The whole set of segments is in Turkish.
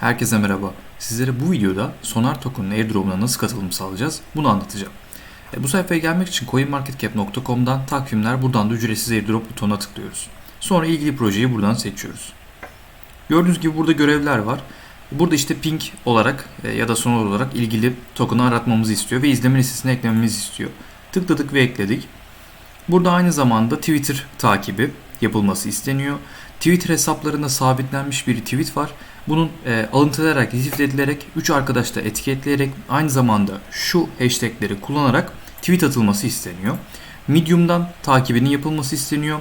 Herkese merhaba. Sizlere bu videoda Sonar Token'ın airdrop'una nasıl katılım sağlayacağız bunu anlatacağım. E, bu sayfaya gelmek için coinmarketcap.com'dan takvimler buradan da ücretsiz airdrop butonuna tıklıyoruz. Sonra ilgili projeyi buradan seçiyoruz. Gördüğünüz gibi burada görevler var. Burada işte ping olarak e, ya da sonar olarak ilgili token'ı aratmamızı istiyor ve izleme listesine eklememizi istiyor. Tıkladık ve ekledik. Burada aynı zamanda Twitter takibi yapılması isteniyor. Twitter hesaplarında sabitlenmiş bir tweet var. Bunun e, alıntılayarak, retweet edilerek, 3 arkadaş da etiketleyerek aynı zamanda şu hashtagleri kullanarak tweet atılması isteniyor. Medium'dan takibinin yapılması isteniyor.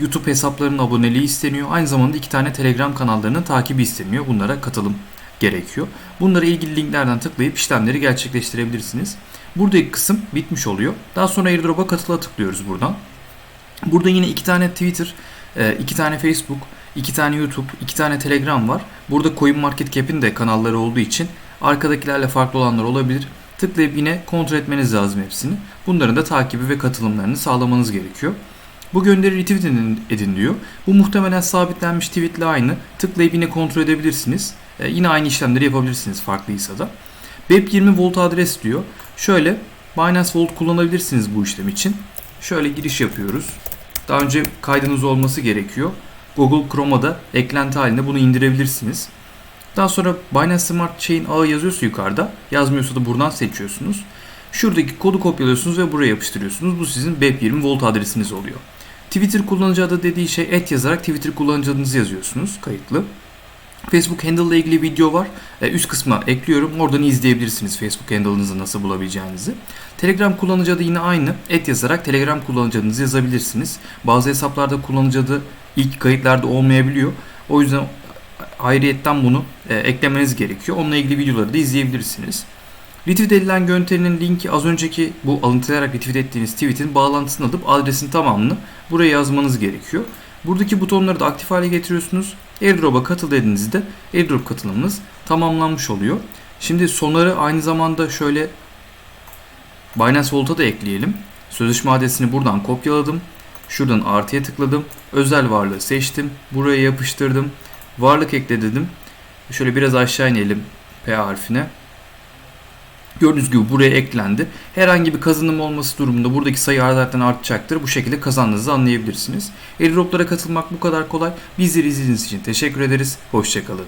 YouTube hesaplarının aboneliği isteniyor. Aynı zamanda iki tane Telegram kanallarının takibi isteniyor. Bunlara katılım gerekiyor. Bunlara ilgili linklerden tıklayıp işlemleri gerçekleştirebilirsiniz. Buradaki kısım bitmiş oluyor. Daha sonra airdrop'a katıla tıklıyoruz buradan. Burada yine iki tane Twitter, e, iki tane Facebook, iki tane YouTube, iki tane Telegram var. Burada CoinMarketCap'in de kanalları olduğu için arkadakilerle farklı olanlar olabilir. Tıklayıp yine kontrol etmeniz lazım hepsini. Bunların da takibi ve katılımlarını sağlamanız gerekiyor. Bu gönderi retweet edin, edin diyor. Bu muhtemelen sabitlenmiş tweetle aynı. Tıklayıp yine kontrol edebilirsiniz. E, yine aynı işlemleri yapabilirsiniz farklıysa da. Web 20 volt adres diyor. Şöyle Binance Volt kullanabilirsiniz bu işlem için. Şöyle giriş yapıyoruz. Daha önce kaydınız olması gerekiyor. Google Chrome'a da eklenti halinde bunu indirebilirsiniz. Daha sonra Binance Smart Chain ağı yazıyorsa yukarıda, yazmıyorsa da buradan seçiyorsunuz. Şuradaki kodu kopyalıyorsunuz ve buraya yapıştırıyorsunuz. Bu sizin Web20 Volt adresiniz oluyor. Twitter kullanıcı adı dediği şey et yazarak Twitter kullanıcı adınızı yazıyorsunuz kayıtlı. Facebook handle ile ilgili video var. E, üst kısma ekliyorum. Oradan izleyebilirsiniz Facebook handle'ınızı nasıl bulabileceğinizi. Telegram kullanıcı adı yine aynı. Et yazarak Telegram kullanıcı adınızı yazabilirsiniz. Bazı hesaplarda kullanıcı adı ilk kayıtlarda olmayabiliyor. O yüzden ayrıyetten bunu e, eklemeniz gerekiyor. Onunla ilgili videoları da izleyebilirsiniz. Retweet edilen gönderinin linki az önceki bu alıntılayarak retweet ettiğiniz tweetin bağlantısını alıp adresin tamamını buraya yazmanız gerekiyor. Buradaki butonları da aktif hale getiriyorsunuz. Airdrop'a katıl dediğinizde airdrop katılımınız tamamlanmış oluyor. Şimdi sonarı aynı zamanda şöyle Binance Volt'a da ekleyelim. Sözleşme adresini buradan kopyaladım. Şuradan artıya tıkladım. Özel varlığı seçtim. Buraya yapıştırdım. Varlık ekle dedim. Şöyle biraz aşağı inelim P harfine. Gördüğünüz gibi buraya eklendi. Herhangi bir kazanım olması durumunda buradaki sayı zaten artacaktır. Bu şekilde kazandığınızı anlayabilirsiniz. Airdroplara katılmak bu kadar kolay. Bizleri izlediğiniz için teşekkür ederiz. Hoşçakalın.